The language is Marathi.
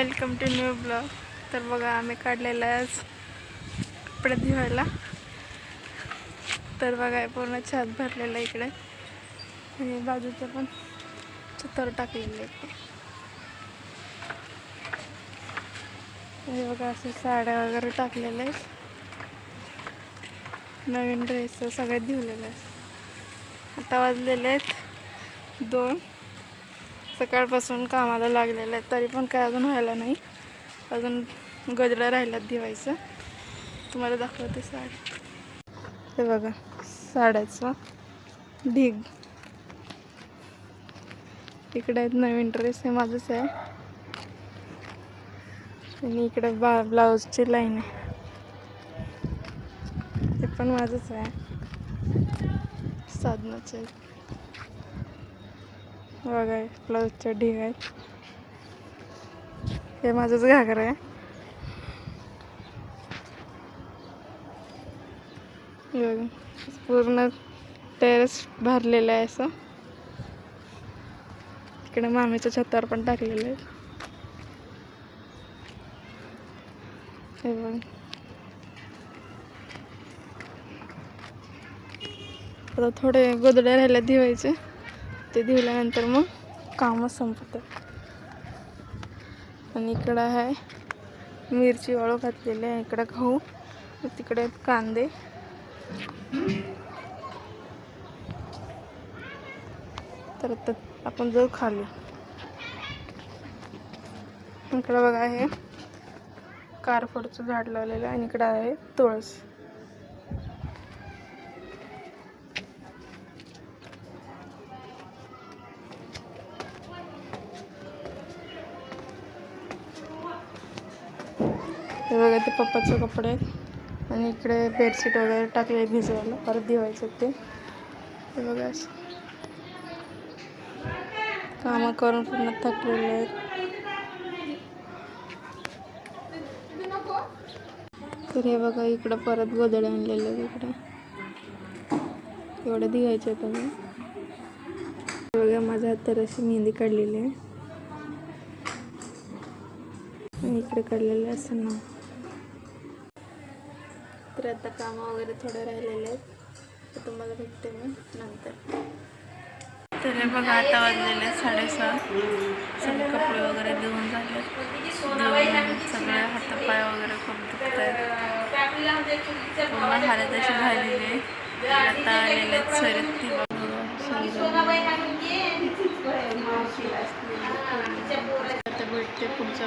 Welcome to new blog. तर बघा आम्ही काढलेला आहे आज कपडे धुवायला तर बघा पूर्ण छात भरलेलं आहे इकडे. आणि बाजूचं पण चतर टाकलेलं आहे हे बघा असे साड्या वगैरे टाकलेल्या आहेत. नवीन ड्रेस सगळे धुवलेले आहेत. आता वाजलेले आहेत दोन. सकाळपासून कामाला लागलेलं आहे तरी पण काय अजून व्हायला नाही. अजून गजरा राहिल्यात दिवायचं तुम्हाला दाखवते साडी. हे बघा साड्याचं ढीग. इकडे आहेत नवीन ड्रेस हे माझंच आहे. आणि इकडे बा ब्लाऊजची लाईन आहे. ते पण माझंच आहे. साधनाचे बघा ब्लाऊजच्या ढीग आहेत. हे माझंच घागर आहे. पूर्ण टेरेस भरलेलं आहे असं. इकडे मामीच्या छतावर पण टाकलेलं आहे. हे बघ. आता थोडे गोदड्या राहिल्या दिवायचे ते धुवल्यानंतर मग कामं संपतात. आणि इकडं आहे मिरची वाळू घातलेली आहे इकडं गहू तिकडे आहेत कांदे. तर आता आपण जाऊ खाली. इकडं बघा आहे कारफडचं झाड लावलेलं आहे आणि इकडं आहे तुळस. हे बघा ते पप्पाचे कपडे आहेत. आणि इकडे बेडशीट वगैरे टाकले भिजवायला. परत दिवायचं ते. हे बघा कामं करून पूर्ण थकलेले आहेत. तर हे बघा इकडं परत गोदडे आणलेले आहेत इकडे. एवढे दिवायचे तुम्ही बघा माझ्या हात तर अशी मेहंदी काढलेली आहे. इकडे काढलेले असं ना तर आता कामं वगैरे थोडे राहिलेले आहेत. तर तुम्हाला भेटते मी नंतर. तर हे बघा आता वाजलेले साडेसहा. सगळे कपडे वगैरे देऊन झाले. सगळे हातापाय वगैरे खूप दुखत आहेत पूर्ण हालत अशी झालेली आहे. आता आलेले आहेत सरीत ती बघा आता भेटते पुढच्या